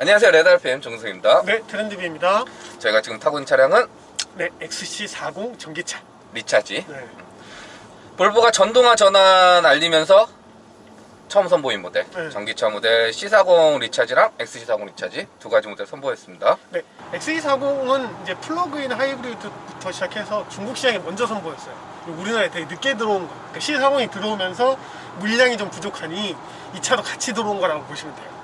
안녕하세요 레달PM 정승입니다 네, 트렌드비입니다. 저희가 지금 타고 있는 차량은 네, XC40 전기차. 리차지 네, 볼보가 전동화 전환 알리면서 처음 선보인 모델 네. 전기차 모델 C40 리차지랑 XC40 리차지 두 가지 모델 선보였습니다 네, XC40은 이제 플러그인 하이브리드부터 시작해서 중국 시장에 먼저 선보였어요. 그리고 우리나라에 되게 늦게 들어온 거. 그러니까 C40이 들어오면서 물량이 좀 부족하니 이 차도 같이 들어온 거라고 보시면 돼요.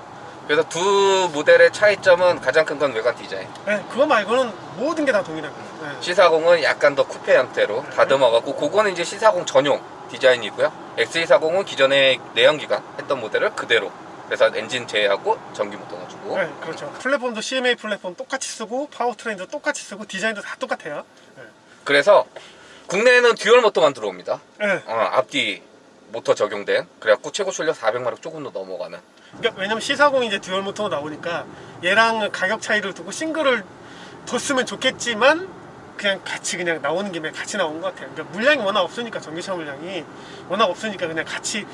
그래서 두 모델의 차이점은 가장 큰 건 외관 디자인 네, 그거 말고는 모든 게 다 동일합니다. 네. C40은 약간 더 쿠페 형태로 다듬어갖고 그거는 이제 C40 전용 디자인이고요 XC40은 기존에 내연기관 했던 모델을 그대로 그래서 엔진 제외하고 전기 모터 넣어주고 네, 그렇죠. 플랫폼도 CMA 플랫폼 똑같이 쓰고 파워트레인도 똑같이 쓰고 디자인도 다 똑같아요. 네. 그래서 국내에는 듀얼 모터만 들어옵니다 네. 어, 앞뒤 모터 적용된 그래갖고 최고 출력 400마력 조금 더 넘어가는 그러니까 왜냐면 C40이 이제 듀얼 모터가 나오니까 얘랑 가격 차이를 두고 싱글을 뒀으면 좋겠지만 그냥 같이 그냥 나오는 김에 같이 나온 것 같아요. 그러니까 물량이 워낙 없으니까 전기차 물량이 워낙 없으니까 그냥 같이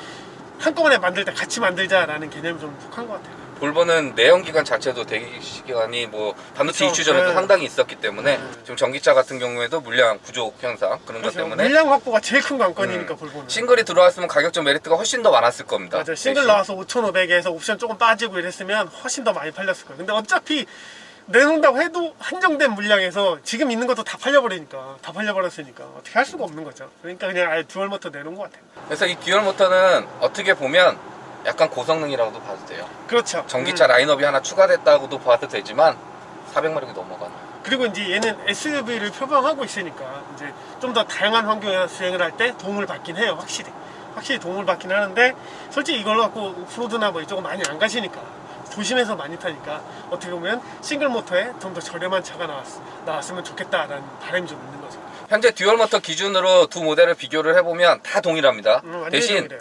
한꺼번에 만들 때 같이 만들자라는 개념이 좀 속한 것 같아요. 볼보는 내연기관 자체도 대기 시간이 뭐 반도체 그쵸. 이슈 전에도 네. 상당히 있었기 때문에 네. 지금 전기차 같은 경우에도 물량 부족 현상 그런 것 그렇죠. 때문에 물량 확보가 제일 큰 관건이니까 음, 볼보는. 싱글이 들어왔으면 가격적 메리트가 훨씬 더 많았을 겁니다. 맞아 싱글 대신 나와서 5,500에서 옵션 조금 빠지고 이랬으면 훨씬 더 많이 팔렸을 거예요. 근데 어차피 내놓는다고 해도 한정된 물량에서 지금 있는 것도 다 팔려버리니까 다 팔려버렸으니까 어떻게 할 수가 없는 거죠. 그러니까 그냥 아예 듀얼 모터 내놓은 것 같아요. 그래서 이 듀얼 모터는 어떻게 보면 약간 고성능이라고도 봐도 돼요. 그렇죠. 전기차 음. 라인업이 하나 추가됐다고도 봐도 되지만 400마력이 넘어가는. 그리고 이제 얘는 SUV를 표방하고 있으니까 이제 좀 더 다양한 환경에서 주행을 할 때 도움을 받긴 해요. 확실히. 확실히 도움을 받긴 하는데 솔직히 이걸로 갖고 오프로드나 뭐 이쪽은 많이 안 가시니까 조심해서 많이 타니까 어떻게 보면 싱글 모터에 좀 더 저렴한 차가 나왔, 나왔으면 좋겠다라는 바람이 좀 있는 거죠. 현재 듀얼 모터 기준으로 두 모델을 비교를 해보면 다 동일합니다. 음, 대신 동일해요.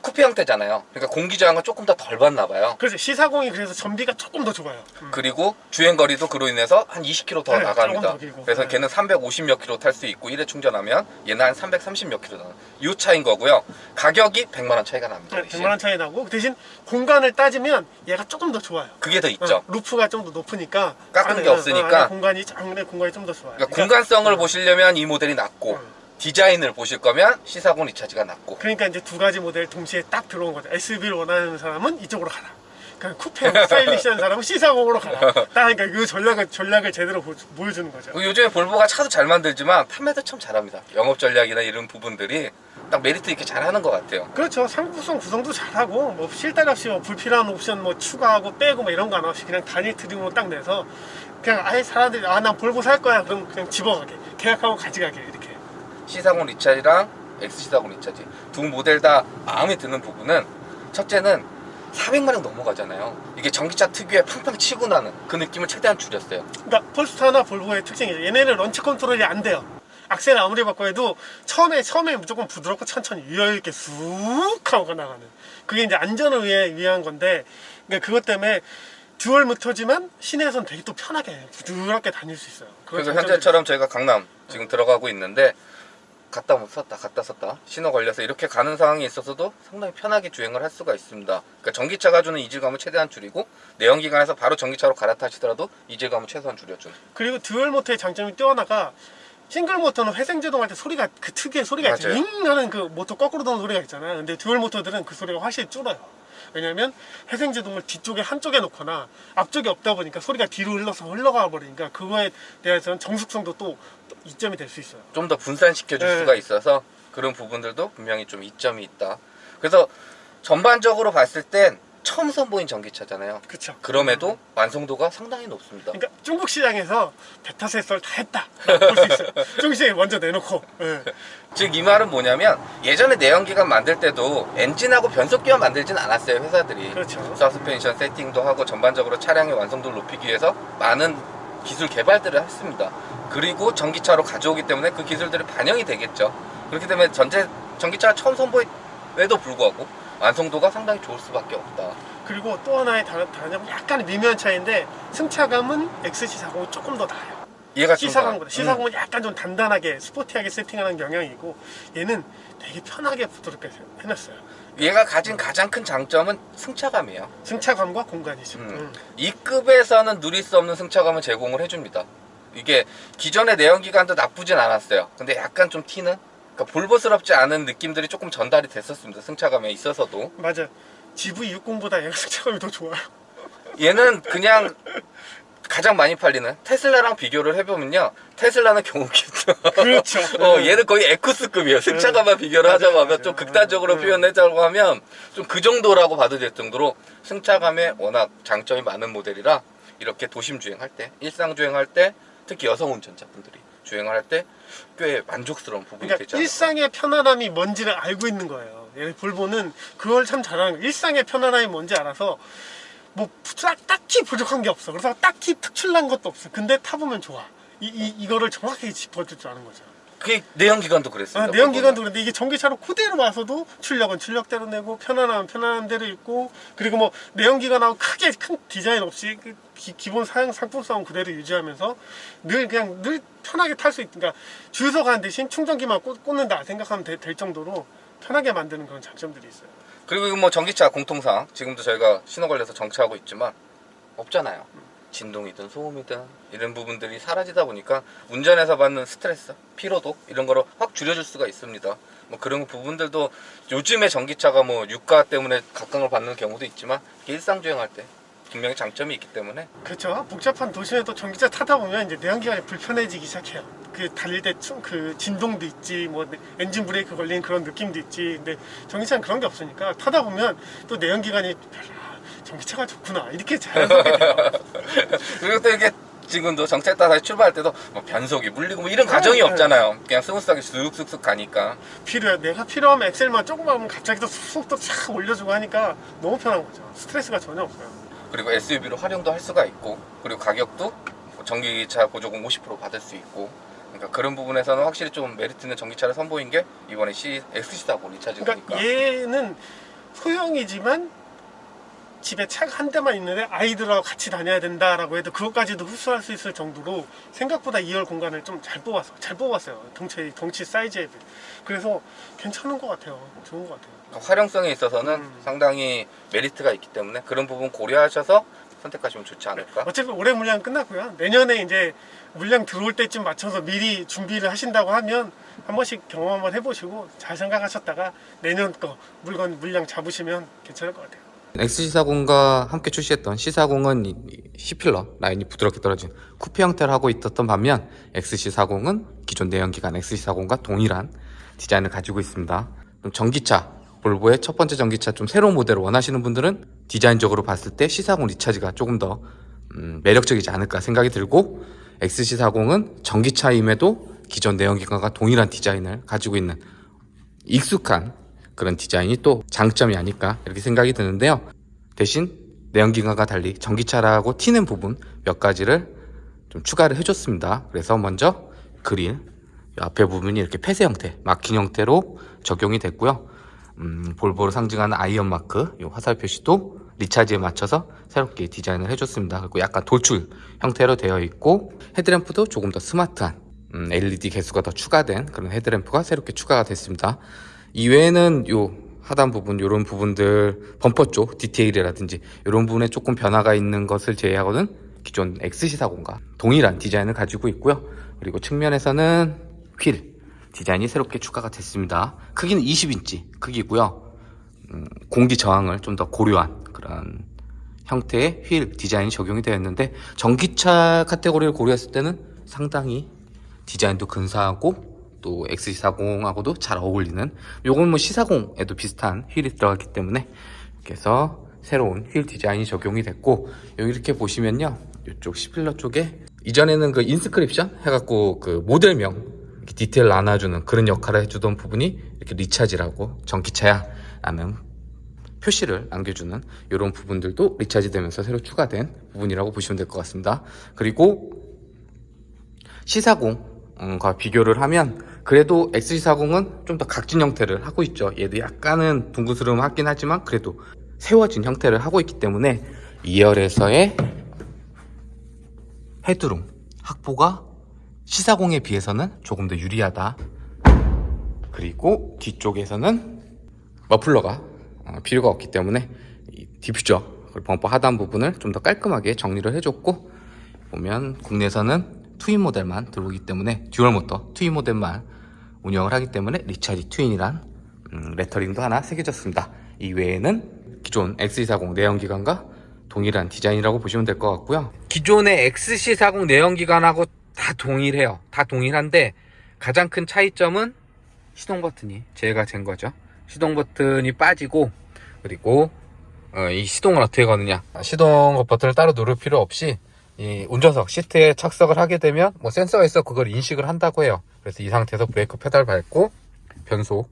음. 쿠페 형태잖아요. 그러니까 공기 저항은 조금 더 덜 받나 봐요. 그래서 C40이 그래서 전비가 조금 더 좋아요. 음. 그리고 주행 거리도 그로 인해서 한 20km 더 네, 나갑니다. 더. 그래서 네. 걔는 350몇 킬로 탈수 있고 1회 충전하면 얘는 한 330몇 킬로 나는 이 차인 거고요. 가격이 100만 원 차이가 납니다. 네, 대신. 100만 원 차이 나고 그 대신 공간을 따지면 얘가 조금 더 좋아요. 그게 더 있죠. 어, 루프가 좀 더 높으니까 깎은 게 없으니까. 안에 공간이 안에 공간이 좀 더 좋아요. 그러니까 공간성을 보시려면 이 모델이 낫고 음. 디자인을 보실 거면 C40 리차지가 낫고 그러니까 이제 두 가지 모델 동시에 딱 들어온 거죠. SUV를 원하는 사람은 이쪽으로 가라. 그냥 쿠페 스타일리시한 사람은 C40으로 가라. 딱 그러니까 그 전략을 전략을 제대로 보, 여주는 거죠. 그리고 요즘에 볼보가 차도 잘 만들지만 판매도 참 잘합니다. 영업 전략이나 이런 부분들이 딱 메리트 있게 잘하는 것 같아요. 그렇죠. 상품성 구성도 잘하고 뭐 쉴달 없이 뭐 불필요한 옵션 뭐 추가하고 빼고 뭐 이런 거 안 없이 그냥 단일 트림으로 딱 내서 그냥 아예 사람들이 아 난 볼보 살 거야 그럼 그냥 집어가게 계약하고 가져가게 이렇게. C40 리차지랑 XC40 리차지 두 모델 다 마음에 드는 부분은 첫째는 400만 원 넘어가잖아요. 이게 전기차 특유의 팡팡 치고 나는 그 느낌을 최대한 줄였어요. 그러니까 폴스타나 볼보의 특징이죠. 얘네는 런치 컨트롤이 안 돼요. 악셀 아무리 바꿔 해도 처음에 처음에 무조건 부드럽고 천천히 유여 있게 쑥 하고 나가는. 그게 이제 안전을 위해 위한 건데, 그러니까 그것 때문에 듀얼 모터지만 시내에서는 되게 또 편하게 부드럽게 다닐 수 있어요. 그래서 현재처럼 저희가 강남 지금 들어가고 있는데 갔다 못 썼다 갔다 썼다 신호 걸려서 이렇게 가는 상황이 있어서도 상당히 편하게 주행을 할 수가 있습니다. 그러니까 전기차가 주는 이질감을 최대한 줄이고 내연기관에서 바로 전기차로 갈아타시더라도 이질감을 최소한 줄여준. 그리고 듀얼 모터의 장점이 뛰어나가 싱글 모터는 회생 제동 할 때 소리가 그 특유의 소리가 있죠. 잉 하는 그 모터 거꾸로 도는 소리가 있잖아요. 근데 듀얼 모터들은 그 소리가 확실히 줄어요. 왜냐면 회생제동을 뒤쪽에 한쪽에 놓거나 앞쪽에 없다 보니까 소리가 뒤로 흘러서 흘러가 버리니까 그거에 대해서는 정숙성도 또 이점이 될 수 있어요. 좀 더 분산시켜 줄 네. 수가 있어서 그런 부분들도 분명히 좀 이점이 있다. 그래서 전반적으로 봤을 땐 처음 선보인 전기차잖아요. 그렇죠. 그럼에도 완성도가 상당히 높습니다. 그러니까 중국 시장에서 베타세설 다 했다. 볼 수 있어요. 중국 시장에 먼저 내놓고. 예. 즉이 말은 뭐냐면 예전에 내연기관 만들 때도 엔진하고 변속기만 만들진 않았어요 회사들이. 그렇죠. 서스펜션 세팅도 하고 전반적으로 차량의 완성도를 높이기 위해서 많은 기술 개발들을 했습니다. 그리고 전기차로 가져오기 때문에 그 기술들이 반영이 되겠죠. 그렇기 때문에 전체 전기차가 처음 선보임에도 불구하고 완성도가 상당히 좋을 수밖에 없다. 그리고 또 하나의 다른 다른 약간 미묘한 차이인데 승차감은 XC40이 조금 더 나아요. 얘가 좀 더- C40보다 C40은 약간 좀 단단하게 스포티하게 세팅하는 경향이고 얘는 되게 편하게 부드럽게 해놨어요. 얘가 가진 가장 큰 장점은 승차감이에요. 승차감과 공간이죠. 음. 음. 이 급에서는 누릴 수 없는 승차감을 제공을 해줍니다. 이게 기존의 내연기관도 나쁘진 않았어요. 근데 약간 좀 튀는? 그러니까 볼보스럽지 않은 느낌들이 조금 전달이 됐었습니다. 승차감에 있어서도. 맞아. GV60보다 얘가 승차감이 더 좋아요. 얘는 그냥 가장 많이 팔리는 테슬라랑 비교를 해보면요. 테슬라는 경운기죠. 그렇죠. 어, 네. 얘는 거의 에쿠스급이에요. 승차감만 비교를 하자고 하면 맞아요. 좀 극단적으로 네. 표현하자고 하면 좀 그 정도라고 봐도 될 정도로 승차감에 워낙 장점이 많은 모델이라 이렇게 도심 주행할 때, 일상 주행할 때, 특히 여성 운전자분들이 주행을 할 때 꽤 만족스러운 부분이 그러니까 되지 않을까. 일상의 편안함이 뭔지를 알고 있는 거예요. 얘 볼보는 그걸 참 잘하는 거예요. 일상의 편안함이 뭔지 알아서 뭐 딱, 딱히 부족한 게 없어. 그래서 딱히 특출난 것도 없어. 근데 타보면 좋아. 이, 이, 이거를 정확하게 짚어줄 줄 아는 거죠. 그게 내연기관도 아, 그랬습니다. 내연기관도 그런데 이게 전기차로 그대로 와서도 출력은 출력대로 내고 편안함은 편안한 대로 있고 그리고 뭐 내연기관하고 크게 큰 디자인 없이 그 기, 본 사양 상품성은 그대로 유지하면서 늘 그냥 늘 편하게 탈 수 있으니까 주유소 가는 대신 충전기만 꽂, 꽂는다 생각하면 되- 될 정도로 편하게 만드는 그런 장점들이 있어요. 그리고 뭐 전기차 공통상 지금도 저희가 신호 걸려서 정차하고 있지만 없잖아요. 진동이든 소음이든 이런 부분들이 사라지다 보니까 운전에서 받는 스트레스, 피로도 이런 거를 확 줄여줄 수가 있습니다. 뭐 그런 부분들도 요즘에 전기차가 뭐 유가 때문에 각광을 받는 경우도 있지만 일상 주행할 때 분명히 장점이 있기 때문에 그렇죠. 복잡한 도심에도 전기차 타다 보면 이제 내연기관이 불편해지기 시작해요. 그 달릴 때 그 진동도 있지, 뭐 엔진 브레이크 걸리는 그런 느낌도 있지. 근데 전기차는 그런 게 없으니까 타다 보면 또 내연기관이 전기차가 좋구나 이렇게 자연스럽게 돼요. 그리고 또 이게 지금도 정체 따라 출발할 때도 뭐 변속이 물리고 뭐 이런 과정이 네, 네. 없잖아요. 그냥 스무스하게 쑥쑥쑥 가니까 필요해. 내가 필요하면 엑셀만 조금만 하면 갑자기 또 속도 쫙 올려주고 하니까 너무 편한 거죠. 스트레스가 전혀 없어요. 그리고 SUV로 활용도 할 수가 있고 그리고 가격도 뭐 전기차 보조금 50% 받을 수 있고 그러니까 그런 부분에서는 확실히 좀 메리트 있는 전기차를 선보인 게 이번에 C, XC40 리차즈니까 그러니까 얘는 소형이지만 집에 차가 한 대만 있는데 아이들하고 같이 다녀야 된다라고 해도 그것까지도 흡수할 수 있을 정도로 생각보다 2열 공간을 좀 잘 뽑았어. 잘 뽑았어요. 덩치 덩치 사이즈에 비해. 그래서 괜찮은 것 같아요. 좋은 것 같아요. 그러니까 활용성에 있어서는 음. 상당히 메리트가 있기 때문에 그런 부분 고려하셔서 선택하시면 좋지 않을까 어차피 올해 물량 끝났고요. 내년에 이제 물량 들어올 때쯤 맞춰서 미리 준비를 하신다고 하면 한 번씩 경험 한번 해보시고 잘 생각하셨다가 내년 거 물건 물량 잡으시면 괜찮을 것 같아요. XC40과 함께 출시했던 C40은 C필러 라인이 부드럽게 떨어진 쿠페 형태를 하고 있었던 반면 XC40은 기존 내연기관 XC40과 동일한 디자인을 가지고 있습니다. 전기차 볼보의 첫 번째 전기차 좀 새로운 모델을 원하시는 분들은 디자인적으로 봤을 때 C40 리차즈가 조금 더 음, 매력적이지 않을까 생각이 들고 XC40은 전기차임에도 기존 내연기관과 동일한 디자인을 가지고 있는 익숙한 그런 디자인이 또 장점이 아닐까 이렇게 생각이 드는데요. 대신 내연기관과 달리 전기차라고 튀는 부분 몇 가지를 좀 추가를 해줬습니다. 그래서 먼저 그릴 이 앞에 부분이 이렇게 폐쇄 형태, 막힌 형태로 적용이 됐고요. 음, 볼보를 상징하는 아이언 마크, 이 화살 표시도 리차지에 맞춰서 새롭게 디자인을 해줬습니다. 그리고 약간 돌출 형태로 되어 있고 헤드램프도 조금 더 스마트한 음, LED 개수가 더 추가된 그런 헤드램프가 새롭게 추가가 됐습니다. 이외에는 요 하단 부분 이런 부분들 범퍼 쪽 디테일이라든지 이런 부분에 조금 변화가 있는 것을 제외하고는 기존 XC40과 동일한 디자인을 가지고 있고요. 그리고 측면에서는 휠 디자인이 새롭게 추가가 됐습니다. 크기는 20인치 크기고요. 음, 공기 저항을 좀 더 고려한 그런 형태의 휠 디자인이 적용이 되었는데 전기차 카테고리를 고려했을 때는 상당히 디자인도 근사하고 또 XC40하고도 잘 어울리는 요건 뭐 C40에도 비슷한 휠이 들어갔기 때문에 그래서 새로운 휠 디자인이 적용이 됐고 여기 이렇게 보시면요. 이쪽 C필러 쪽에 이전에는 그 인스크립션 해갖고 그 모델명 이렇게 디테일 나눠주는 그런 역할을 해주던 부분이 이렇게 리차지라고 전기차야 라는 표시를 남겨주는 이런 부분들도 리차지 되면서 새로 추가된 부분이라고 보시면 될 것 같습니다. 그리고 C40과 비교를 하면 그래도 XC40은 좀 더 각진 형태를 하고 있죠. 얘도 약간은 둥그스름 하긴 하지만 그래도 세워진 형태를 하고 있기 때문에 2열에서의 헤드룸 확보가 C40에 비해서는 조금 더 유리하다. 그리고 뒤쪽에서는 머플러가 어, 필요가 없기 때문에 이 디퓨저 범퍼 하단 부분을 좀 더 깔끔하게 정리를 해줬고 보면 국내에서는 트윈 모델만 들어오기 때문에 듀얼 모터 트윈 모델만 운영을 하기 때문에 리차지 트윈이란 음, 레터링도 하나 새겨졌습니다. 이 외에는 기존 X240 내연기관과 동일한 디자인이라고 보시면 될 것 같고요. 기존의 XC40 내연기관하고 다 동일해요. 다 동일한데 가장 큰 차이점은 시동 버튼이 제가 잰 거죠. 시동 버튼이 빠지고 그리고 어, 이 시동을 어떻게 거느냐 시동 버튼을 따로 누를 필요 없이 이 운전석 시트에 착석을 하게 되면 뭐 센서가 있어 그걸 인식을 한다고 해요. 그래서 이 상태에서 브레이크 페달 밟고 변속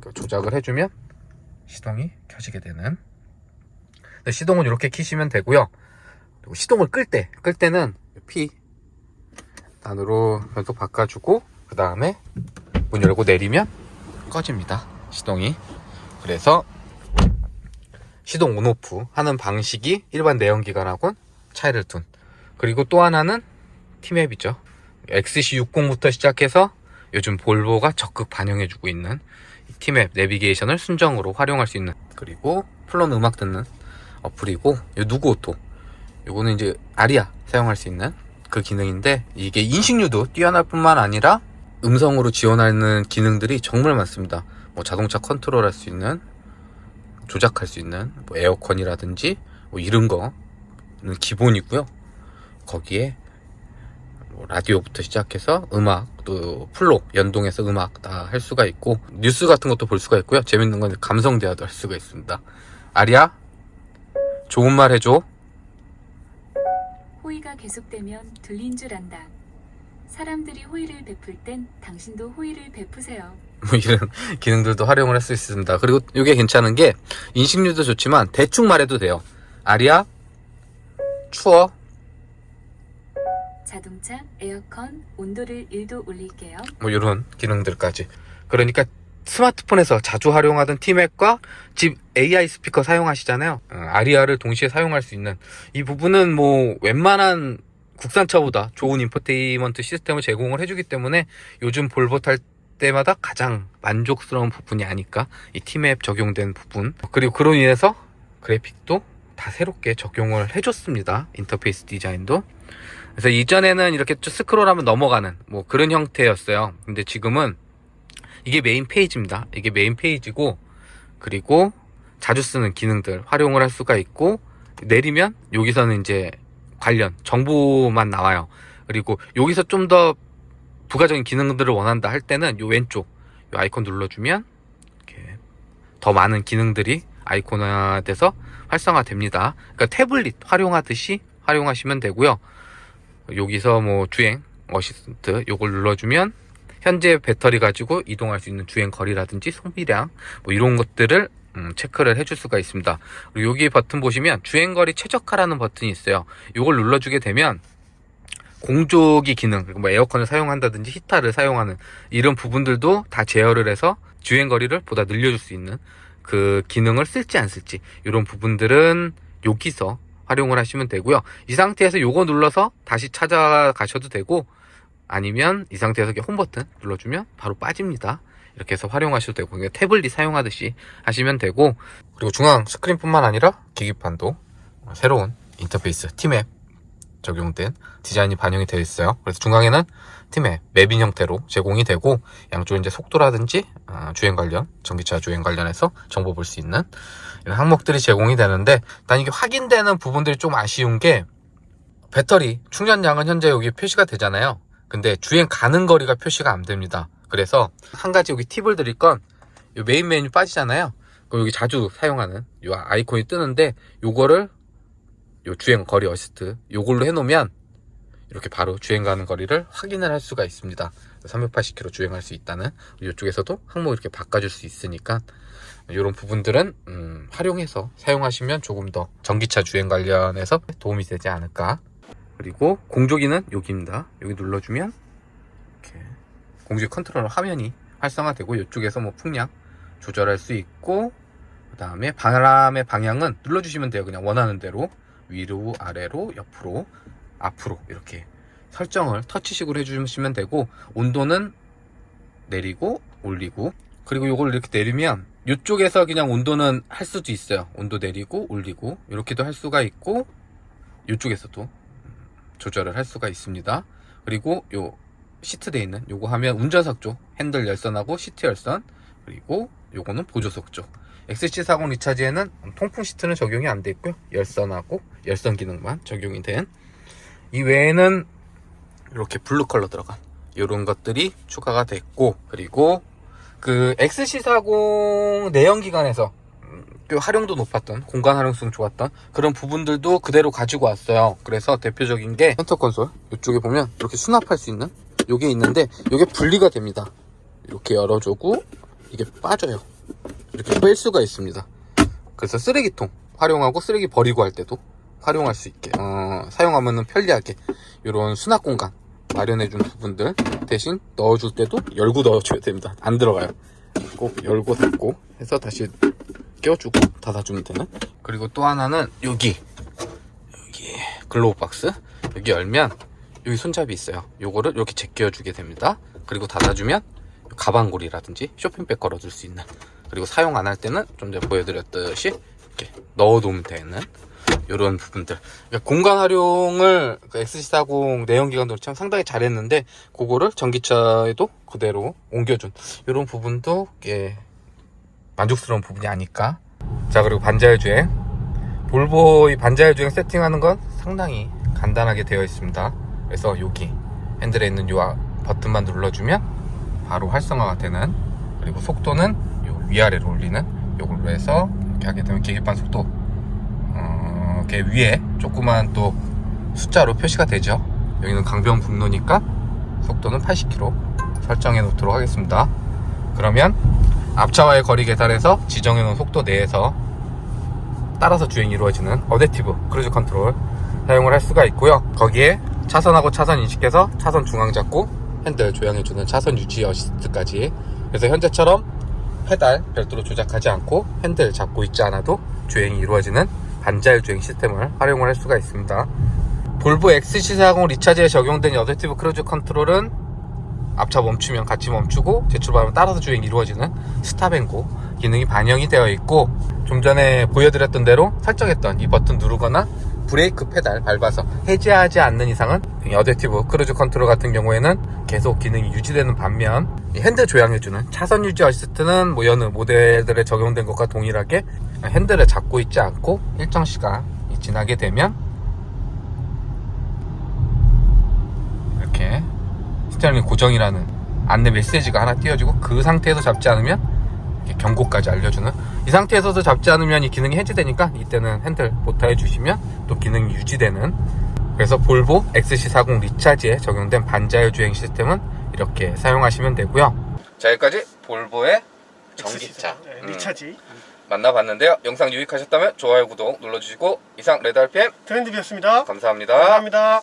그 조작을 해주면 시동이 켜지게 되는 네, 시동은 이렇게 키시면 되고요. 그리고 시동을 끌 때, 끌 때는 P 단으로 변속 바꿔주고 그 다음에 문 열고 내리면 꺼집니다. 시동이. 그래서 시동 온오프 하는 방식이 일반 내연기관하고는 차이를 둔. 그리고 또 하나는 티맵이죠. XC60부터 시작해서 요즘 볼보가 적극 반영해주고 있는 이 티맵 내비게이션을 순정으로 활용할 수 있는 그리고 플론 음악 듣는 어플이고 요 누구 오토 요거는 이제 아리아 사용할 수 있는 그 기능인데 이게 인식률도 뛰어날 뿐만 아니라 음성으로 지원하는 기능들이 정말 많습니다. 뭐 자동차 컨트롤 할 수 있는 조작할 수 있는 뭐 에어컨이라든지 뭐 이런 거는 기본이고요. 거기에 뭐 라디오부터 시작해서 음악 또 플로 연동해서 음악 다 할 수가 있고 뉴스 같은 것도 볼 수가 있고요. 재밌는 건 감성 대화도 할 수가 있습니다. 아리아 좋은 말 해줘. 호의가 계속되면 들린 줄 안다. 사람들이 호의를 베풀 땐 당신도 호의를 베푸세요. 뭐 이런 기능들도 활용을 할 수 있습니다. 그리고 이게 괜찮은 게 인식률도 좋지만 대충 말해도 돼요. 아리아 추워 자동차, 에어컨, 온도를 1도 올릴게요. 뭐 이런 기능들까지. 그러니까 스마트폰에서 자주 활용하던 티맵과 집 AI 스피커 사용하시잖아요. 어, 아리아를 동시에 사용할 수 있는 이 부분은 뭐 웬만한 국산차보다 좋은 인포테인먼트 시스템을 제공을 해주기 때문에 요즘 볼보 탈 때마다 가장 만족스러운 부분이 아닐까 이 티맵 적용된 부분 그리고 그로 인해서 그래픽도 다 새롭게 적용을 해줬습니다 인터페이스 디자인도 그래서 이전에는 이렇게 쭉 스크롤하면 넘어가는 뭐 그런 형태였어요. 근데 지금은 이게 메인 페이지입니다. 이게 메인 페이지고 그리고 자주 쓰는 기능들 활용을 할 수가 있고 내리면 여기서는 이제 관련 정보만 나와요. 그리고 여기서 좀 더 부가적인 기능들을 원한다 할 때는 요 왼쪽 요 아이콘 눌러주면 이렇게 더 많은 기능들이 아이콘화 돼서 활성화됩니다. 그러니까 태블릿 활용하듯이 활용하시면 되고요. 여기서 뭐 주행 어시스트 요걸 눌러주면 현재 배터리 가지고 이동할 수 있는 주행 거리라든지 소비량 뭐 이런 것들을 음, 체크를 해줄 수가 있습니다. 그리고 여기 버튼 보시면 주행 거리 최적화라는 버튼이 있어요. 요걸 눌러주게 되면 공조기 기능, 그리고 뭐 에어컨을 사용한다든지 히타를 사용하는 이런 부분들도 다 제어를 해서 주행 거리를 보다 늘려줄 수 있는 그 기능을 쓸지 안 쓸지 이런 부분들은 여기서 활용을 하시면 되고요. 이 상태에서 요거 눌러서 다시 찾아가셔도 되고 아니면 이 상태에서 홈 버튼 눌러주면 바로 빠집니다. 이렇게 해서 활용하셔도 되고 그냥 태블릿 사용하듯이 하시면 되고 그리고 중앙 스크린뿐만 아니라 계기판도 새로운 인터페이스 티맵 적용된 디자인이 반영이 되어 있어요. 그래서 중앙에는 팀의 맵인 형태로 제공이 되고 양쪽 이제 속도라든지 아, 주행 관련 전기차 주행 관련해서 정보 볼 수 있는 항목들이 제공이 되는데 단 이게 확인되는 부분들이 좀 아쉬운 게 배터리 충전량은 현재 여기 표시가 되잖아요. 근데 주행 가는 거리가 표시가 안 됩니다. 그래서 한 가지 여기 팁을 드릴 건요 메인 메뉴 빠지잖아요. 그럼 여기 자주 사용하는 요 아이콘이 뜨는데 요거를 요 주행 거리 어시스트 요걸로 해놓으면 이렇게 바로 주행 가는 거리를 확인을 할 수가 있습니다. 380km 주행할 수 있다는 이쪽에서도 항목 이렇게 바꿔줄 수 있으니까 이런 부분들은 음, 활용해서 사용하시면 조금 더 전기차 주행 관련해서 도움이 되지 않을까. 그리고 공조기는 여기입니다. 여기 눌러주면 이렇게 공조기 컨트롤러 화면이 활성화되고 이쪽에서 뭐 풍량 조절할 수 있고 그 다음에 바람의 방향은 눌러주시면 돼요. 그냥 원하는 대로 위로 아래로 옆으로 앞으로 이렇게 설정을 터치식으로 해주시면 되고 온도는 내리고 올리고 그리고 요걸 이렇게 내리면 이쪽에서 그냥 온도는 할 수도 있어요. 온도 내리고 올리고 이렇게도 할 수가 있고 이쪽에서도 조절을 할 수가 있습니다. 그리고 요 시트 돼 있는 요거 하면 운전석 쪽 핸들 열선하고 시트 열선 그리고 요거는 보조석 쪽 XC40 리차지에는 통풍 시트는 적용이 안 돼 있고요. 열선하고 열선 기능만 적용이 된 이 외에는 이렇게 블루 컬러 들어간 이런 것들이 추가가 됐고 그리고 그 XC40 내연기관에서 활용도 높았던 공간 활용성 좋았던 그런 부분들도 그대로 가지고 왔어요. 그래서 대표적인 게 센터 콘솔 이쪽에 보면 이렇게 수납할 수 있는 요게 있는데 요게 분리가 됩니다. 이렇게 열어주고 이게 빠져요. 이렇게 뺄 수가 있습니다. 그래서 쓰레기통 활용하고 쓰레기 버리고 할 때도 활용할 수 있게 어, 사용하면 편리하게 이런 수납 공간 마련해준 부분들 대신 넣어줄 때도 열고 넣어줘야 됩니다. 안 들어가요. 꼭 열고 닫고 해서 다시 껴주고 닫아주면 되는. 그리고 또 하나는 여기 여기 글로우 박스 여기 열면 여기 손잡이 있어요. 요거를 이렇게 제껴주게 됩니다. 그리고 닫아주면 가방고리라든지 쇼핑백 걸어둘 수 있는 그리고 사용 안 할 때는 좀 전에 보여드렸듯이 이렇게 넣어놓으면 되는 이런 부분들. 그러니까 공간 활용을 그 XC40 내연기관도 참 상당히 잘했는데 그거를 전기차에도 그대로 옮겨준 이런 부분도 꽤 만족스러운 부분이 아닐까. 자 그리고 반자율 주행. 볼보 이 반자율 주행 세팅하는 건 상당히 간단하게 되어 있습니다. 그래서 여기 핸들에 있는 요 아- 버튼만 눌러주면 바로 활성화가 되는 그리고 속도는 요 위아래로 올리는 요걸로 해서 이렇게 하게 되면 계기판 속도 어, 이렇게 위에 조그만 또 숫자로 표시가 되죠. 여기는 강변북로니까 속도는 80km 설정해 놓도록 하겠습니다. 그러면 앞차와의 거리 계산해서 지정해 놓은 속도 내에서 따라서 주행이 이루어지는 어댑티브 크루즈 컨트롤 사용을 할 수가 있고요. 거기에 차선하고 차선 인식해서 차선 중앙 잡고 핸들 조향해주는 차선 유지 어시스트까지. 그래서 현재처럼 페달 별도로 조작하지 않고 핸들 잡고 있지 않아도 주행이 이루어지는 반자율 주행 시스템을 활용을 할 수가 있습니다. 볼보 XC40 리차지에 적용된 어댑티브 크루즈 컨트롤은 앞차 멈추면 같이 멈추고 제출발하면 따라서 주행이 이루어지는 스탑앤고 기능이 반영이 되어 있고 좀 전에 보여드렸던 대로 설정했던 이 버튼 누르거나 브레이크 페달 밟아서 해제하지 않는 이상은 이 어댑티브 크루즈 컨트롤 같은 경우에는 계속 기능이 유지되는 반면 이 핸들 조향해주는 차선 유지 어시스트는 뭐 여느 모델들에 적용된 것과 동일하게 핸들을 잡고 있지 않고 일정 시간이 지나게 되면 이렇게 스티어링 고정이라는 안내 메시지가 하나 띄워지고 그 상태에서 잡지 않으면 경고까지 알려주는 이 상태에서도 잡지 않으면 이 기능이 해제되니까 이때는 핸들 보타해 주시면 또 기능이 유지되는 그래서 볼보 XC40 리차지에 적용된 반자율 주행 시스템은 이렇게 사용하시면 되고요. 자 여기까지 볼보의 전기차. 네, 음, 리차지 만나봤는데요. 영상 유익하셨다면 좋아요 구독 눌러주시고 이상 레드 RPM 트렌드비였습니다. 감사합니다. 감사합니다